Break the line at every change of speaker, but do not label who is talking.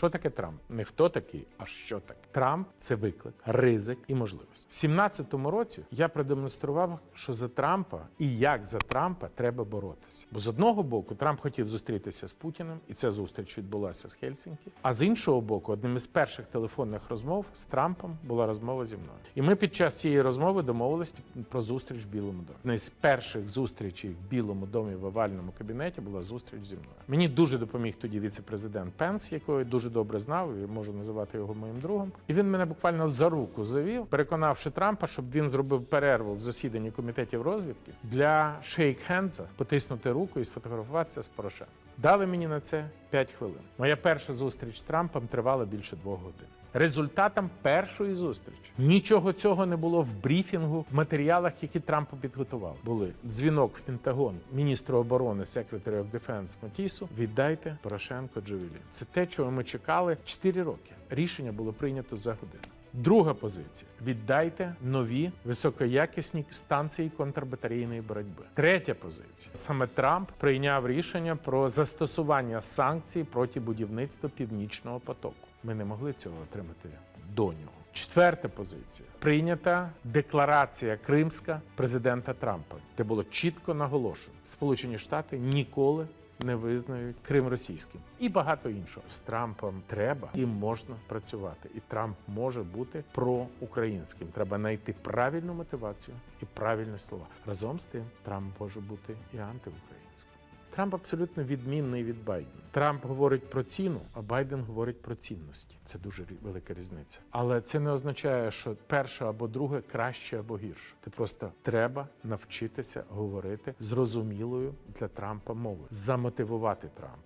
Що таке Трамп? Не хто такий, а що таке. Трамп це виклик, ризик і можливість. В 17-му році я продемонстрував, що за Трампа і як за Трампа треба боротися. Бо з одного боку Трамп хотів зустрітися з Путіним, і ця зустріч відбулася з Хельсінкі. А з іншого боку, одним із перших телефонних розмов з Трампом була розмова зі мною. І ми під час цієї розмови домовились про зустріч в Білому домі. Одна з перших зустрічей в Білому домі в овальному кабінеті була зустріч зі мною. Мені дуже допоміг тоді віце-президент Пенс, якого я дуже добре знав, і можу називати його моїм другом. І він мене буквально за руку завів, переконавши Трампа, щоб він зробив перерву в засіданні комітетів розвідки для шейк-хендза, потиснути руку і сфотографуватися з Порошенком. Дали мені на це 5 хвилин. Моя перша зустріч з Трампом тривала більше двох годин. Результатом першої зустрічі нічого цього не було в брифінгу, в матеріалах, які Трампу підготував. Були дзвінок в Пентагон міністру оборони секретаря of Defense Матісу. Віддайте Порошенко Джавелін. Це те, чого ми чекали 4 роки. Рішення було прийнято за годину. Друга позиція: віддайте нові високоякісні станції контрбатарейної боротьби. Третя позиція: саме Трамп прийняв рішення про застосування санкцій проти будівництва північного потоку. Ми не могли цього отримати до нього. Четверта позиція прийнята декларація Кримська президента Трампа, де було чітко наголошено: Сполучені Штати ніколи не визнають Крим російським і багато іншого. З Трампом треба і можна працювати. І Трамп може бути проукраїнським. Треба знайти правильну мотивацію і правильні слова. Разом з тим, Трамп може бути і антиукраїнським. Трамп абсолютно відмінний від Байдена. Трамп говорить про ціну, а Байден говорить про цінності. Це дуже велика різниця. Але це не означає, що перше або друге краще або гірше. Ти просто треба навчитися говорити зрозумілою для Трампа мовою, замотивувати Трампа.